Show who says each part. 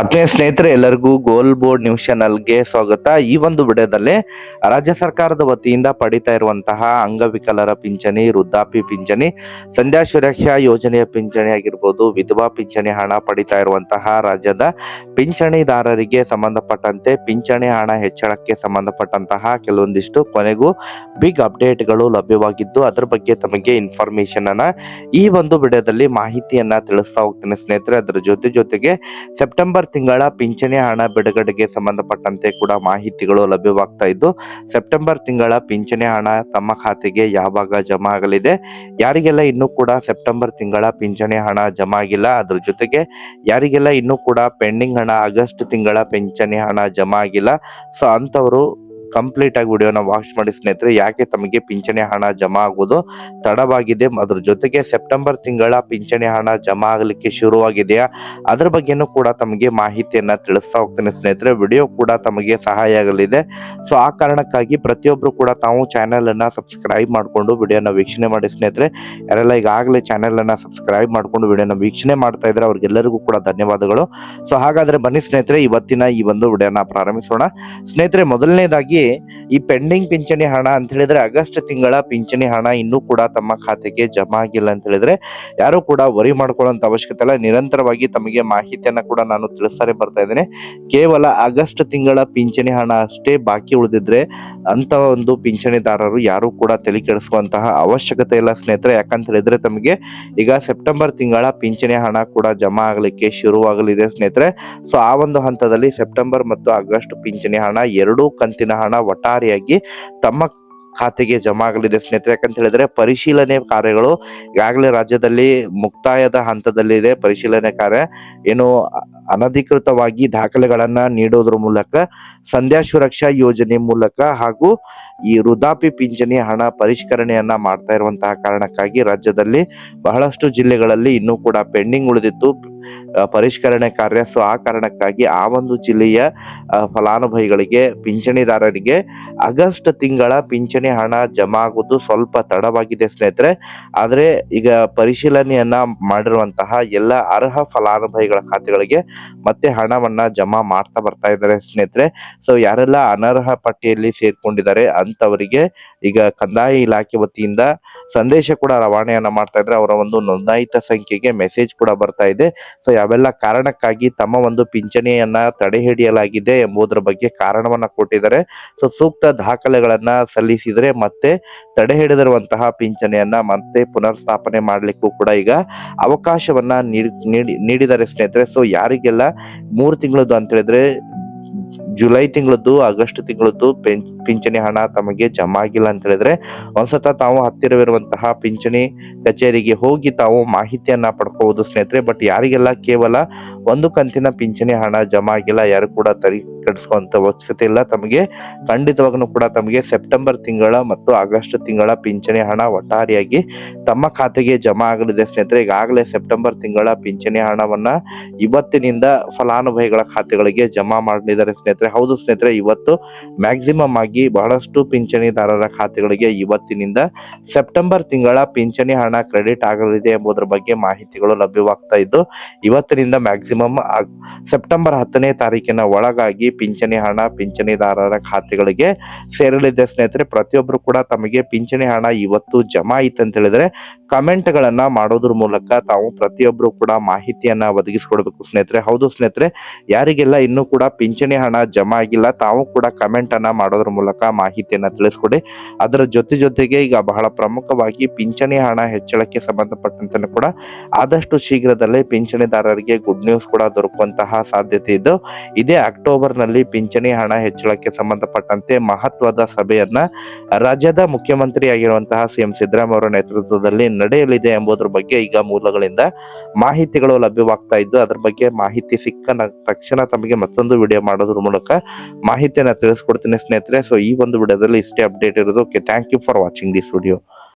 Speaker 1: ಆತ್ಮೀಯ ಸ್ನೇಹಿತರೆ, ಎಲ್ಲರಿಗೂ ಗೋಲ್ ಬೋರ್ಡ್ ನ್ಯೂಸ್ ಚಾನಲ್ಗೆ ಸ್ವಾಗತ. ಈ ಒಂದು ವಿಡಿಯೋದಲ್ಲಿ ರಾಜ್ಯ ಸರ್ಕಾರದ ವತಿಯಿಂದ ಪಡಿತಾ ಇರುವಂತಹ ಅಂಗವಿಕಲರ ಪಿಂಚಣಿ ವೃದ್ಧಾಪಿ ಪಿಂಚಣಿ, ಸಂಧ್ಯಾ ಸುರಕ್ಷಾ ಯೋಜನೆಯ ಪಿಂಚಣಿ ಆಗಿರ್ಬೋದು, ವಿಧವಾ ಪಿಂಚಣಿ ಹಣ ಪಡಿತಾ ಇರುವಂತಹ ರಾಜ್ಯದ ಪಿಂಚಣಿದಾರರಿಗೆ ಸಂಬಂಧಪಟ್ಟಂತೆ ಪಿಂಚಣಿ ಹಣ ಹೆಚ್ಚಳಕ್ಕೆ ಸಂಬಂಧಪಟ್ಟಂತಹ ಕೆಲವೊಂದಿಷ್ಟು ಕೊನೆಗೂ ಬಿಗ್ ಅಪ್ಡೇಟ್ಗಳು ಲಭ್ಯವಾಗಿದ್ದು, ಅದರ ಬಗ್ಗೆ ತಮಗೆ ಇನ್ಫಾರ್ಮೇಶನ್ ಅನ್ನ ಈ ಒಂದು ವಿಡಿಯೋದಲ್ಲಿ ಮಾಹಿತಿಯನ್ನ ತಿಳಿಸ್ತಾ ಹೋಗ್ತೇನೆ ಸ್ನೇಹಿತರೆ. ಅದರ ಜೊತೆ ಜೊತೆಗೆ ಸೆಪ್ಟೆಂಬರ್ ತಿಂಗಳ ಪಿಂಚಣಿ, ಹಣ, ಬಿಡುಗಡೆಗೆ ಸಂಬಂಧಪಟ್ಟಂತೆ ಕೂಡ ಮಾಹಿತಿಗಳು ಲಭ್ಯವಾಗ್ತಾ ಇದ್ದು, ಸೆಪ್ಟೆಂಬರ್ ತಿಂಗಳ ಪಿಂಚಣಿ, ಹಣ ತಮ್ಮ ಖಾತೆಗೆ ಯಾವಾಗ ಜಮಾ ಆಗಲಿದೆ? ಯಾರಿಗೆಲ್ಲ ಇನ್ನೂ ಕೂಡ ಸೆಪ್ಟೆಂಬರ್ ತಿಂಗಳ ಪಿಂಚಣಿ, ಹಣ ಜಮಾ ಆಗಿಲ್ಲ? ಅದ್ರ ಜೊತೆಗೆ ಯಾರಿಗೆಲ್ಲ ಇನ್ನೂ ಕೂಡ ಪೆಂಡಿಂಗ್ ಹಣ ಆಗಸ್ಟ್ ತಿಂಗಳ ಪಿಂಚಣಿ, ಹಣ ಜಮಾ ಆಗಿಲ್ಲ? ಸೊ ಅಂತವರು ಕಂಪ್ಲೀಟ್ ಆಗಿ ವಿಡಿಯೋನ ವಾಚ್ ಮಾಡಿ ಸ್ನೇಹಿತರೆ, ಯಾಕೆ ತಮಗೆ ಪಿಂಚಣಿ ಹಣ ಜಮಾ ಆಗುವುದು ತಡವಾಗಿದೆ? ಅದ್ರ ಜೊತೆಗೆ ಸೆಪ್ಟೆಂಬರ್ ತಿಂಗಳ ಪಿಂಚಣಿ ಹಣ ಜಮಾ ಆಗಲಿಕ್ಕೆ ಶುರುವಾಗಿದೆಯಾ? ಅದ್ರ ಬಗ್ಗೆನೂ ಕೂಡ ತಮಗೆ ಮಾಹಿತಿಯನ್ನ ತಿಳಿಸ್ತಾ ಹೋಗ್ತೇನೆ ಸ್ನೇಹಿತರೆ. ವಿಡಿಯೋ ಕೂಡ ತಮಗೆ ಸಹಾಯ ಆಗಲಿದೆ. ಸೊ ಆ ಕಾರಣಕ್ಕಾಗಿ ಪ್ರತಿಯೊಬ್ರು ಕೂಡ ತಾವು ಚಾನೆಲ್ ಅನ್ನ ಸಬ್ಸ್ಕ್ರೈಬ್ ಮಾಡಿಕೊಂಡು ವಿಡಿಯೋನ ವೀಕ್ಷಣೆ ಮಾಡಿ ಸ್ನೇಹಿತರೆ. ಯಾರೆಲ್ಲ ಈಗಾಗಲೇ ಚಾನೆಲ್ ಅನ್ನ ಸಬ್ಸ್ಕ್ರೈಬ್ ಮಾಡಿಕೊಂಡು ವಿಡಿಯೋನ ವೀಕ್ಷಣೆ ಮಾಡ್ತಾ ಇದ್ರೆ ಅವ್ರಿಗೆಲ್ಲರಿಗೂ ಕೂಡ ಧನ್ಯವಾದಗಳು. ಸೊ ಹಾಗಾದ್ರೆ ಬನ್ನಿ ಸ್ನೇಹಿತರೆ, ಇವತ್ತಿನ ಈ ಒಂದು ವಿಡಿಯೋನ ಪ್ರಾರಂಭಿಸೋಣ. ಸ್ನೇಹಿತರೆ, ಮೊದಲನೇದಾಗಿ ಈ ಪೆಂಡಿಂಗ್ ಪಿಂಚಣಿ ಹಣ ಅಂತ ಹೇಳಿದ್ರೆ ಆಗಸ್ಟ್ ತಿಂಗಳ ಪಿಂಚಣಿ ಹಣ ಇನ್ನೂ ಕೂಡ ತಮ್ಮ ಖಾತೆಗೆ ಜಮಾ ಆಗಿಲ್ಲ ಅಂತ ಹೇಳಿದ್ರೆ ಯಾರು ಕೂಡ ವರಿ ಮಾಡ್ಕೊಳ್ಳೋಂತ ಅವಶ್ಯಕತೆ ಇಲ್ಲ. ನಿರಂತರವಾಗಿ ತಮಗೆ ಮಾಹಿತಿಯನ್ನ ಕೂಡ ನಾನು ತಿಳಿಸ್ತಾರೆ ಬರ್ತಾ ಇದ್ದೇನೆ. ಕೇವಲ ಆಗಸ್ಟ್ ತಿಂಗಳ ಪಿಂಚಣಿ ಹಣ ಅಷ್ಟೇ ಬಾಕಿ ಉಳಿದಿದ್ರೆ ಅಂತ ಒಂದು ಪಿಂಚಣಿದಾರರು ಯಾರು ಕೂಡ ತಲೆ ಕೆಡಿಸುವಂತಹ ಅವಶ್ಯಕತೆ ಇಲ್ಲ ಸ್ನೇಹಿತರೆ. ಯಾಕಂತ ಹೇಳಿದ್ರೆ ತಮಗೆ ಈಗ ಸೆಪ್ಟೆಂಬರ್ ತಿಂಗಳ ಪಿಂಚಣಿ ಹಣ ಕೂಡ ಜಮಾ ಆಗಲಿಕ್ಕೆ ಶುರುವಾಗಲಿದೆ ಸ್ನೇಹಿತರೆ. ಸೊ, ಆ ಒಂದು ಹಂತದಲ್ಲಿ ಸೆಪ್ಟೆಂಬರ್ ಮತ್ತು ಆಗಸ್ಟ್ ಪಿಂಚಣಿ ಹಣ ಎರಡೂ ಕಂತಿನ ಹಣ ಒಟ್ಟಾರೆಯಾಗಿ ತಮ್ಮ ಖಾತೆಗೆ ಜಮಾ ಆಗಲಿದೆ ಸ್ನೇಹಿತರೆ. ಯಾಕಂತ ಹೇಳಿದ್ರೆ ಪರಿಶೀಲನೆ ಕಾರ್ಯಗಳು ಈಗಾಗಲೇ ರಾಜ್ಯದಲ್ಲಿ ಮುಕ್ತಾಯದ ಹಂತದಲ್ಲಿದೆ ಪರಿಶೀಲನೆ ಕಾರ್ಯ ಏನು ಅನಧಿಕೃತವಾಗಿ ದಾಖಲೆಗಳನ್ನ ನೀಡೋದ್ರ ಮೂಲಕ, ಸಂಧ್ಯಾ ಸುರಕ್ಷಾ ಯೋಜನೆ ಮೂಲಕ ಹಾಗೂ ಈ ವೃದ್ಧಾಪಿ ಪಿಂಚಣಿ ಹಣ ಪರಿಷ್ಕರಣೆಯನ್ನ ಮಾಡ್ತಾ ಇರುವಂತಹ ಕಾರಣಕ್ಕಾಗಿ ರಾಜ್ಯದಲ್ಲಿ ಬಹಳಷ್ಟು ಜಿಲ್ಲೆಗಳಲ್ಲಿ ಇನ್ನೂ ಕೂಡ ಪೆಂಡಿಂಗ್ ಉಳಿದಿತ್ತು. ಪರಿಷ್ಕರಣೆ ಕಾರ್ಯ. ಸೊ ಆ ಕಾರಣಕ್ಕಾಗಿ ಆ ಒಂದು ಜಿಲ್ಲೆಯ ಫಲಾನುಭವಿಗಳಿಗೆ, ಪಿಂಚಣಿದಾರರಿಗೆ ಆಗಸ್ಟ್ ತಿಂಗಳ ಪಿಂಚಣಿ ಹಣ ಜಮಾ ಆಗುವುದು ಸ್ವಲ್ಪ ತಡವಾಗಿದೆ ಸ್ನೇಹಿತರೆ. ಆದರೆ ಈಗ ಪರಿಶೀಲನೆಯನ್ನ ಮಾಡಿರುವಂತಹ ಎಲ್ಲ ಅರ್ಹ ಫಲಾನುಭವಿಗಳ ಖಾತೆಗಳಿಗೆ ಮತ್ತೆ ಹಣವನ್ನ ಜಮಾ ಮಾಡ್ತಾ ಬರ್ತಾ ಇದ್ದಾರೆ ಸ್ನೇಹಿತರೆ. ಸೊ ಯಾರೆಲ್ಲ ಅನರ್ಹ ಪಟ್ಟಿಯಲ್ಲಿ ಸೇರ್ಕೊಂಡಿದ್ದಾರೆ ಅಂತವರಿಗೆ ಈಗ ಕಂದಾಯ ಇಲಾಖೆ ವತಿಯಿಂದ ಸಂದೇಶ ಕೂಡ ರವಾನೆಯನ್ನ ಮಾಡ್ತಾ ಇದ್ರೆ ಅವರ ಒಂದು ನೋಂದಾಯಿತ ಸಂಖ್ಯೆಗೆ ಮೆಸೇಜ್ ಕೂಡ ಬರ್ತಾ ಇದೆ. ಸೊ ಯಾವೆಲ್ಲ ಕಾರಣಕ್ಕಾಗಿ ತಮ್ಮ ಒಂದು ಪಿಂಚಣಿಯನ್ನ ತಡೆ ಹಿಡಿಯಲಾಗಿದೆ ಎಂಬುದರ ಬಗ್ಗೆ ಕಾರಣವನ್ನ ಕೊಟ್ಟಿದ್ದಾರೆ. ಸೊ, ಸೂಕ್ತ ದಾಖಲೆಗಳನ್ನ ಸಲ್ಲಿಸಿದ್ರೆ ಮತ್ತೆ ತಡೆ ಹಿಡಿದಿರುವಂತಹ ಪಿಂಚಣಿಯನ್ನ ಮತ್ತೆ ಪುನರ್ ಸ್ಥಾಪನೆ ಮಾಡಲಿಕ್ಕೂ ಕೂಡ ಈಗ ಅವಕಾಶವನ್ನ ನೀಡಿ, ನೀಡಿ- ನೀಡಿದ್ದಾರೆ ಸ್ನೇಹಿತರೆ. ಸೊ, ಯಾರಿಗೆಲ್ಲ ಮೂರು ತಿಂಗಳದ್ದು ಅಂತ ಹೇಳಿದ್ರೆ ಜುಲೈ ತಿಂಗಳದ್ದು, ಆಗಸ್ಟ್ ತಿಂಗಳದ್ದು ಪಿಂಚಣಿ ಹಣ ತಮಗೆ ಜಮಾ ಆಗಿಲ್ಲ ಅಂತ ಹೇಳಿದ್ರೆ, ಒಂದ್ಸತ ತಾವು ಹತ್ತಿರವಿರುವಂತಹ ಪಿಂಚಣಿ ಕಚೇರಿಗೆ ಹೋಗಿ ತಾವು ಮಾಹಿತಿಯನ್ನ ಪಡ್ಕೋಬಹುದು ಸ್ನೇಹಿತರೆ. ಬಟ್ ಯಾರಿಗೆಲ್ಲ ಕೇವಲ ಒಂದು ಕಂತಿನ ಪಿಂಚಣಿ ಹಣ ಜಮಾ ಆಗಿಲ್ಲ ಯಾರು ಕೂಡ ತರಿ ಕೆಡಿಸ್ಕೊಂತ ಅವಶ್ಯಕತೆ ಇಲ್ಲ. ತಮಗೆ ಖಂಡಿತವಾಗ್ಲೂ ಕೂಡ ತಮಗೆ ಸೆಪ್ಟೆಂಬರ್ ತಿಂಗಳ ಮತ್ತು ಆಗಸ್ಟ್ ತಿಂಗಳ ಪಿಂಚಣಿ ಹಣ ಒಟ್ಟಾರೆಯಾಗಿ ತಮ್ಮ ಖಾತೆಗೆ ಜಮಾ ಆಗಲಿದೆ. ಸ್ನೇಹಿತರೆ, ಈಗಾಗಲೇ ಸೆಪ್ಟೆಂಬರ್ ತಿಂಗಳ ಪಿಂಚಣಿ ಹಣವನ್ನ ಇವತ್ತಿನಿಂದ ಫಲಾನುಭವಿಗಳ ಖಾತೆಗಳಿಗೆ ಜಮಾ ಮಾಡಲಿದ್ದಾರೆ. ಸ್ನೇಹಿತರೆ, ಹೌದು ಸ್ನೇಹಿತರೆ, ಇವತ್ತು ಮ್ಯಾಕ್ಸಿಮಮ್ ಆಗಿ ಬಹಳಷ್ಟು ಪಿಂಚಣಿದಾರರ ಖಾತೆಗಳಿಗೆ ಇವತ್ತಿನಿಂದ ಸೆಪ್ಟೆಂಬರ್ ತಿಂಗಳ ಪಿಂಚಣಿ ಹಣ ಕ್ರೆಡಿಟ್ ಆಗಲಿದೆ ಎಂಬುದರ ಬಗ್ಗೆ ಮಾಹಿತಿಗಳು ಲಭ್ಯವಾಗ್ತಾ ಇದ್ದು, ಇವತ್ತಿನಿಂದ ಮ್ಯಾಕ್ಸಿಮಮ್ ಸೆಪ್ಟೆಂಬರ್ ಹತ್ತನೇ ತಾರೀಕಿನ ಒಳಗಾಗಿ ಪಿಂಚಣಿ ಹಣ, ಪಿಂಚಣಿದಾರರ ಖಾತೆಗಳಿಗೆ ಸೇರಲಿದೆ. ಸ್ನೇಹಿತರೆ ಪ್ರತಿಯೊಬ್ಬರು ಕೂಡ ತಮಗೆ ಪಿಂಚಣಿ ಹಣ ಇವತ್ತು ಜಮಾ ಆಯಿತು ಅಂತ ಹೇಳಿದ್ರೆ ಕಮೆಂಟ್ಗಳನ್ನು ಮಾಡೋದ್ರ ಮೂಲಕ ತಾವು ಪ್ರತಿಯೊಬ್ಬರು ಕೂಡ ಮಾಹಿತಿಯನ್ನು ಒದಗಿಸ್ಕೊಡ್ಬೇಕು ಸ್ನೇಹಿತರೆ. ಹೌದು ಸ್ನೇಹಿತರೆ, ಯಾರಿಗೆಲ್ಲ ಇನ್ನೂ ಕೂಡ ಪಿಂಚಣಿ ಹಣ ಜಮಾ ಆಗಿಲ್ಲ, ತಾವು ಕೂಡ ಕಮೆಂಟನ್ನು ಮಾಡೋದ್ರ ಮೂಲಕ ಮಾಹಿತಿಯನ್ನು ತಿಳಿಸ್ಕೊಡಿ. ಅದರ ಜೊತೆ ಜೊತೆಗೆ ಈಗ ಬಹಳ ಪ್ರಮುಖವಾಗಿ ಪಿಂಚಣಿ ಹಣ ಹೆಚ್ಚಳಕ್ಕೆ ಸಂಬಂಧಪಟ್ಟಂತೆ ಕೂಡ ಆದಷ್ಟು ಶೀಘ್ರದಲ್ಲೇ ಪಿಂಚಣಿದಾರರಿಗೆ ಗುಡ್ ನ್ಯೂಸ್ ಕೂಡ ದೊರಕುವಂತಹ ಸಾಧ್ಯತೆ ಇದ್ದು, ಇದೇ ಅಕ್ಟೋಬರ್ ನಲ್ಲಿ ಪಿಂಚಣಿ ಹಣ ಹೆಚ್ಚಳಕ್ಕೆ ಸಂಬಂಧಪಟ್ಟಂತೆ ಮಹತ್ವದ ಸಭೆಯನ್ನ ರಾಜ್ಯದ ಮುಖ್ಯಮಂತ್ರಿ ಆಗಿರುವಂತಹ ಸಿಎಂ ಸಿದ್ದರಾಮಯ್ಯ ಅವರ ನೇತೃತ್ವದಲ್ಲಿ ನಡೆಯಲಿದೆ ಎಂಬುದರ ಬಗ್ಗೆ ಈಗ ಮೂಲಗಳಿಂದ ಮಾಹಿತಿಗಳು ಲಭ್ಯವಾಗ್ತಾ ಇದ್ದು, ಅದರ ಬಗ್ಗೆ ಮಾಹಿತಿ ಸಿಕ್ಕ ತಕ್ಷಣ ತಮಗೆ ಮತ್ತೊಂದು ವಿಡಿಯೋ ಮಾಡೋದ್ರ ಮೂಲಕ ಮಾಹಿತಿಯನ್ನು ತಿಳಿಸ್ಕೊಡ್ತೀನಿ ಸ್ನೇಹಿತರೆ. ಸೊ ಈ ಒಂದು ವಿಡಿಯೋದಲ್ಲಿ ಇಷ್ಟೇ ಅಪ್ಡೇಟ್ ಇರೋದು. Okay thank you for watching this video